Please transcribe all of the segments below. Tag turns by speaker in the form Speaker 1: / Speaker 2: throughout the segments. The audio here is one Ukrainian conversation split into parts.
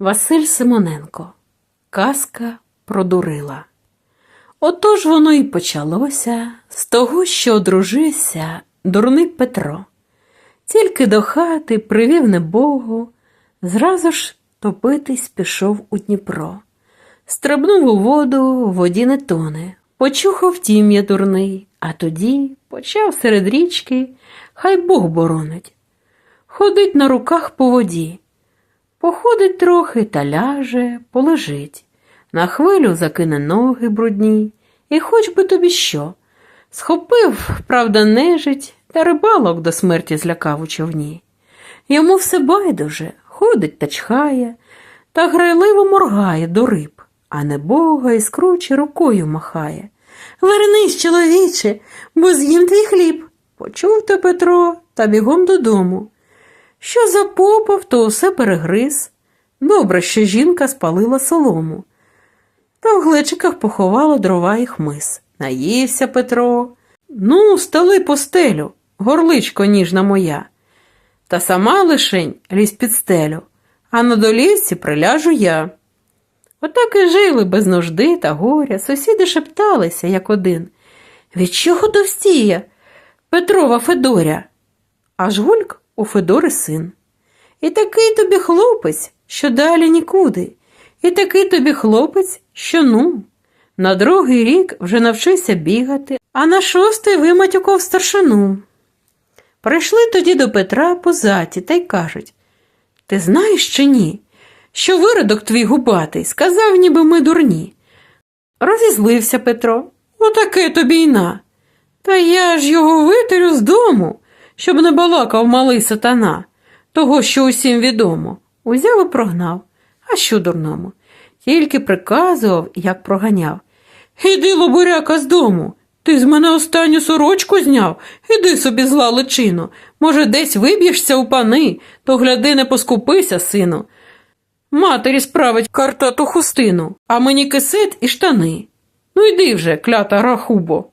Speaker 1: Василь Симоненко. Казка продурила. Отож воно і почалося з того, що одружився дурний Петро. Тільки до хати привів небогу, зразу ж топитись пішов у Дніпро. Стрибнув у воду, в воді не тоне, почухав тім'я дурний, а тоді почав серед річки, хай Бог боронить. Ходить на руках по воді. Походить трохи та ляже, полежить. На хвилю закине ноги брудні, і хоч би тобі що. Схопив, правда, нежить, та рибалок до смерті злякав у човні. Йому все байдуже, ходить та чхає, та грайливо моргає до риб, а не бога і скруче рукою махає. Вернись, чоловіче, бо з'їм твій хліб. Почув те Петро та бігом додому. Що запопав, то усе перегриз. Добре, що жінка спалила солому. Та в глечиках поховала дрова і хмиз. Наївся Петро. Ну, стали постелю, горличко ніжна моя. Та сама лишень лізь під стелю, а на долівці приляжу я. Отак і жили без нужди та горя, сусіди шепталися, як один. Від чого товстіє? Петрова Федоря. Аж гульк у Федори син. І такий тобі хлопець, що далі нікуди, і такий тобі хлопець, що ну. На другий рік вже навчився бігати, а на шостий виматюкав старшину. Прийшли тоді до Петра позаті та й кажуть Ти знаєш чи ні, що виродок твій губатий сказав, ніби ми дурні. Розізлився Петро, отаке тобі й на. Та я ж його витерю з дому, щоб не балакав малий сатана, того, що усім відомо. Узяв і прогнав. А що дурному? Тільки приказував, як проганяв. Іди, лобуряка, з дому. Ти з мене останню сорочку зняв. Іди собі зла личину. Може, десь виб'єшся у пани, то гляди, не поскупися, сину. Матері справить картату хустину, а мені кисет і штани. Ну йди вже, клята рахубо,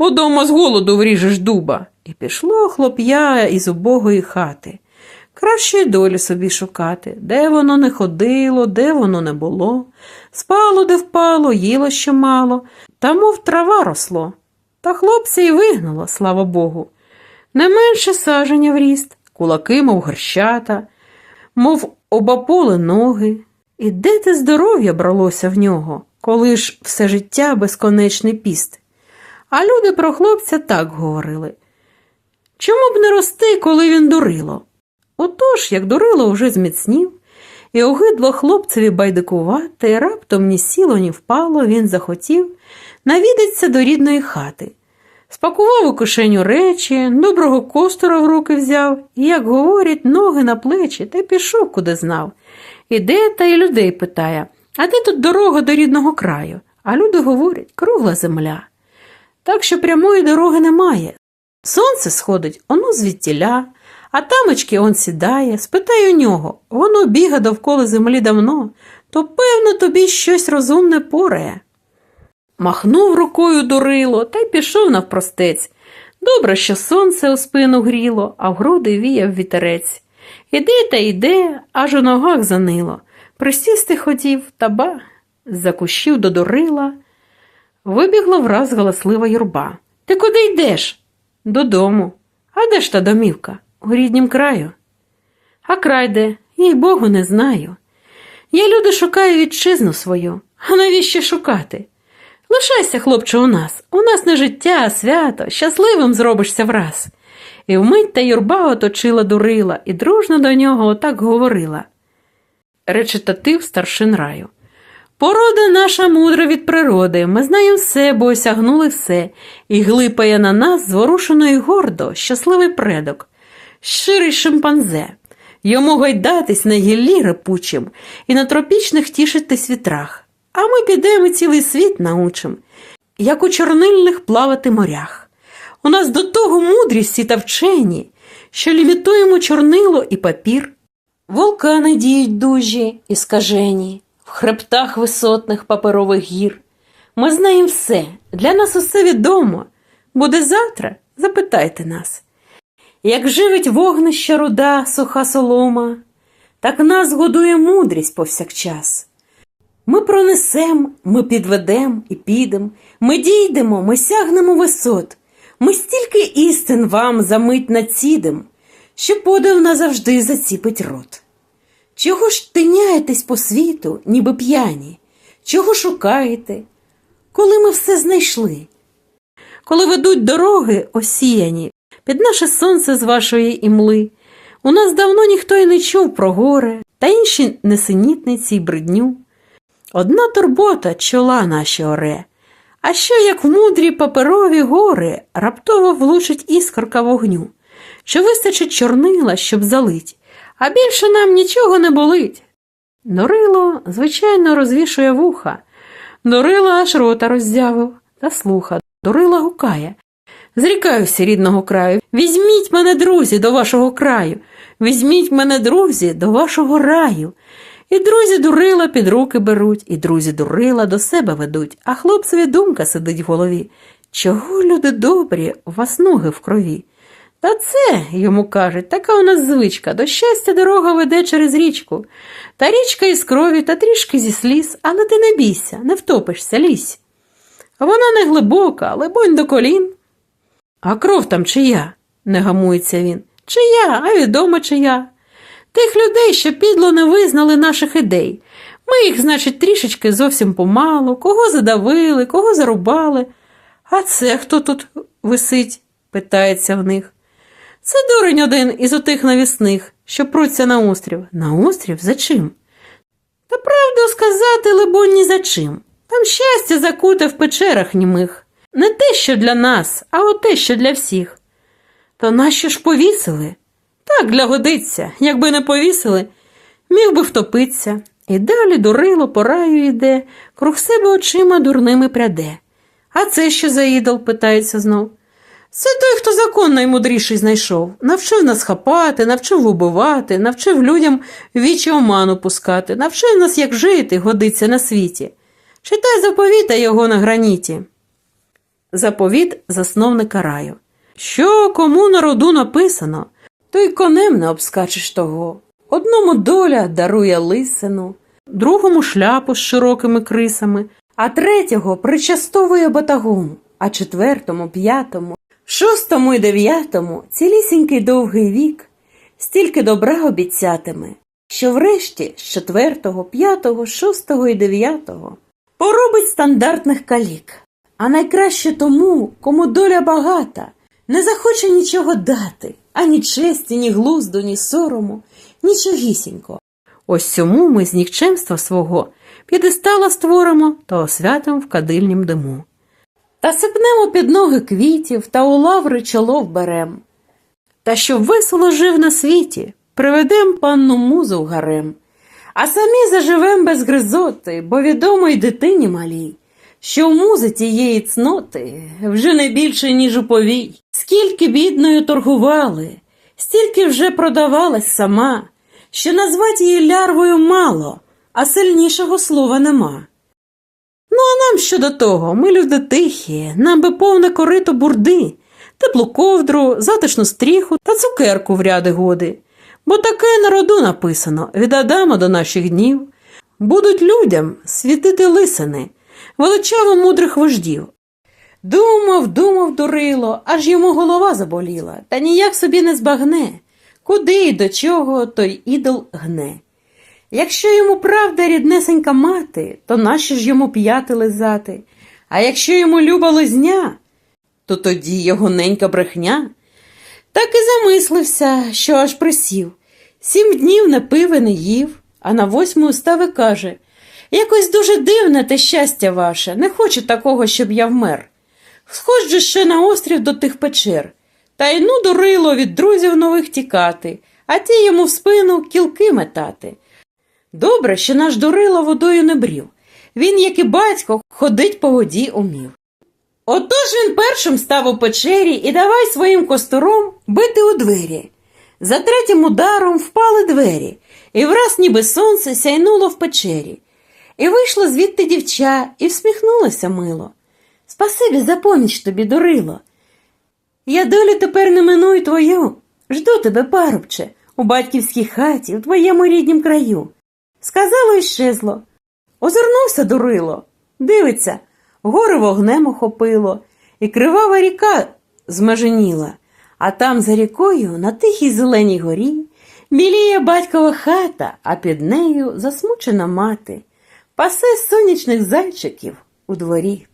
Speaker 1: бо дома з голоду вріжеш дуба. І пішло хлоп'я із убогої хати. Кращої долі собі шукати, де воно не ходило, де воно не було. Спало, де впало, їло що мало, та мов трава росло. Та хлопця й вигнало, слава Богу. Не менше саження в ріст, кулаки, мов горщата, мов обаполи ноги. І де те здоров'я бралося в нього, коли ж все життя безконечний піст. А люди про хлопця так говорили. Чому б не рости, коли він дурило? Отож, як дурило вже зміцнів, і огидло хлопцеві байдикувати, раптом ні сіло, ні впало, він захотів навідатися до рідної хати. Спакував у кишеню речі, доброго костора в руки взяв і, як говорять, ноги на плечі та пішов, куди знав. Іде та й людей питає, а де тут дорога до рідного краю? А люди говорять, кругла земля. Так що прямої дороги немає. Сонце сходить, оно звідтіля, а тамочки он сідає, спитай у нього, воно біга довкола землі давно, то, певно, тобі щось розумне порає. Махнув рукою дурило та й пішов навпростець. Добре, що сонце у спину гріло, а в груди віяв вітерець. Іде та йде, аж у ногах занило. Присісти хотів, та ба, з-за кущів до дурила. Вибігла враз галаслива юрба. Ти куди йдеш? Додому. А де ж та домівка? У ріднім краю. А край де, їй Богу, не знаю. Я люди шукаю вітчизну свою, а навіщо шукати? Лишайся, хлопче, у нас. У нас не життя, а свято, щасливим зробишся враз. І вмить та юрба оточила дурила і дружно до нього отак говорила. Речитатив старшин раю. Порода наша мудра від природи, ми знаємо все, бо осягнули все, і глипає на нас зворушено й гордо, щасливий предок, щирий шимпанзе. Йому гайдатись на гіллі репучим і на тропічних тішитись вітрах. А ми підемо цілий світ научим, як у чорнильних плавати морях. У нас до того мудрісті та вчені, що лімітуємо чорнило і папір. Вулкани діють дужі і скажені, в хребтах висотних паперових гір. Ми знаємо все, для нас усе відомо. Буде завтра, запитайте нас. Як живить вогнище руда, суха солома, так нас годує мудрість повсякчас. Ми пронесем, ми підведем і підем, ми дійдемо, ми сягнемо висот, ми стільки істин вам за мить націдем, що подив назавжди заціпить рот. Чого ж тиняєтесь по світу, ніби п'яні? Чого шукаєте? Коли ми все знайшли? Коли ведуть дороги осіяні під наше сонце з вашої імли, у нас давно ніхто й не чув про горе та інші несенітниці й бридню. Одна турбота чола наші оре, а що як в мудрі паперові гори раптово влучить іскорка вогню, що вистачить чорнила, щоб залить, а більше нам нічого не болить. Норило, звичайно, розвішує вуха, Норило аж рота роздявив та слуха, Дорила гукає. Зрікаюся рідного краю. Візьміть мене, друзі, до вашого краю. Візьміть мене, друзі, до вашого раю. І друзі дурила під руки беруть, і друзі дурила до себе ведуть, а хлопцеві думка сидить в голові. Чого, люди добрі, у вас ноги в крові? Та це, йому кажуть, така у нас звичка, до щастя дорога веде через річку. Та річка із крові та трішки зі сліз, але ти не бійся, не втопишся, лізь. Вона не глибока, либонь до колін. А кров там чия? не гамується він. Чия, а відомо чия. Тих людей, що підло не визнали наших ідей. Ми їх, значить, трішечки зовсім помалу, кого задавили, кого зарубали. А це хто тут висить? питається в них. Це дурень один із отих навісних, що пруться на острів. На острів за чим? Та правду сказати, либонь, ні за чим. Там щастя закуте в печерах німих. Не те, що для нас, а оте, що для всіх. То нащо ж повісили? Так, для годиться, якби не повісили, міг би втопитися. І далі дурило по раю йде, круг себе очима дурними пряде. А це що за ідол? питається знов. Це той, хто закон наймудріший знайшов. Навчив нас хапати, навчив убивати, навчив людям вічі оману пускати, навчив нас, як жити, годиться на світі. Читай заповіта його на граніті. Заповіт засновника раю. Що кому на роду написано, то й конем не обскачеш того. Одному доля дарує лисину, другому шляпу з широкими крисами, а третього причастовує батагом, а четвертому, п'ятому, шостому і дев'ятому цілісінький довгий вік, стільки добра обіцятиме, що врешті з четвертого, п'ятого, шостого і дев'ятого поробить стандартних калік. А найкраще тому, кому доля багата, не захоче нічого дати, ані честі, ні глузду, ні сорому, нічогісінько. Ось цьому ми з нікчемства свого п'єдестала створимо та освятимо в кадильнім диму. Та сипнемо під ноги квітів та у лаври чоло вберем. Та щоб весело жив на світі, приведем панну музу в гарем, а самі заживем без гризоти, бо відомо й дитині малій, що в музи тієї цноти вже не більше, ніж у повій. Скільки бідною торгували, стільки вже продавалась сама, що назвати її лярвою мало, а сильнішого слова нема. Ну, а нам що до того, ми люди тихі, нам би повне корито бурди, теплу ковдру, затишну стріху та цукерку в ряди годи. Бо таке на роду написано від Адама до наших днів. Будуть людям світити лисини, величаво мудрих вождів. Думав, думав, дурило, аж йому голова заболіла, та ніяк собі не збагне, куди і до чого той ідол гне. Якщо йому правда ріднесенька мати, то нащо ж йому п'яти лизати, а якщо йому люба лизня, то тоді його ненька брехня. Так і замислився, що аж присів. Сім днів не пив і не їв, а на восьму устав і каже Якось дуже дивне те щастя ваше, не хочу такого, щоб я вмер. Сходжу ще на острів до тих печер, та й ну дурило від друзів нових тікати, а ті йому в спину кілки метати. Добре, що наш дурило водою не брів. Він, як і батько, ходить по воді умів. Отож він першим став у печері і давай своїм костором бити у двері. За третім ударом впали двері, і враз ніби сонце сяйнуло в печері. І вийшла звідти дівча і всміхнулася мило. Спасибі за поміч тобі, дурило. Я долю тепер не миную твою. Жду тебе, парубче, у батьківській хаті, в твоєму ріднім краю. Сказало і щезло. Озирнувся дурило. Дивиться, гори вогнем охопило, і кривава ріка змеженіла, а там за рікою, на тихій зеленій горі, біліє батькова хата, а під нею засмучена мати, пасе сонячних зайчиків у дворі.